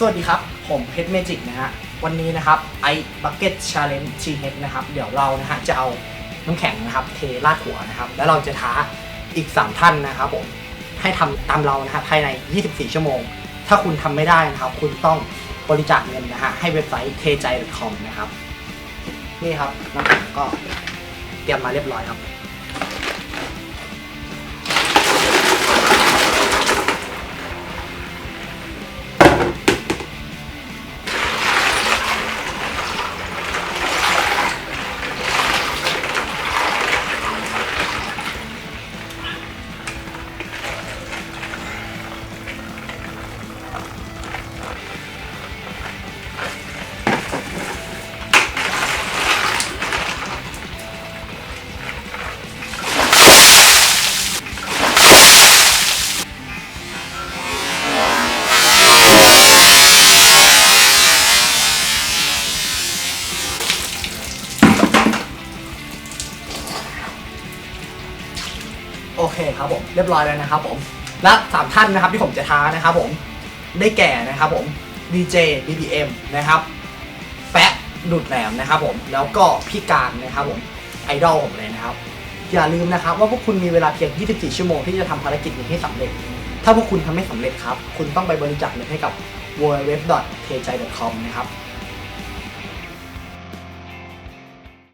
สวัสดีครับ ผมเพชรเมจิกนะฮะ วันนี้นะครับไอ้บักเก็ตชาเลนจ์ชีเฮดนะครับ เดี๋ยวเรานะฮะจะเอาน้ำแข็งนะครับ เทราดหัวนะครับ แล้วเราจะท้าอีก 3 ท่านนะครับผมให้ทำตามเรานะครับภายใน 24 ชั่วโมง ถ้าคุณทำไม่ได้นะครับ คุณต้องบริจาคเงินนะฮะให้เว็บไซต์ t j c o m นะครับ นี่ครับน้ำแข็งก็เตรียมมาเรียบร้อยครับ โอเคครับผมเรียบร้อยแล้วนะครับผมและสามท่านนะครับที่ผมจะท้านะครับผมได้แก่นะครับผม DJ BBM นะครับแปะดุดแหลมนะครับผมแล้วก็พี่การนะครับผมไอดอลผมเลยนะครับ อย่าลืมนะครับว่าพวกคุณมีเวลาเพียง 24 ชั่วโมงที่จะทำภารกิจนี้ให้สำเร็จ ถ้าพวกคุณทำไม่สำเร็จครับ คุณต้องไปบริจาคเงินให้กับ w w w t j c o m นะครับ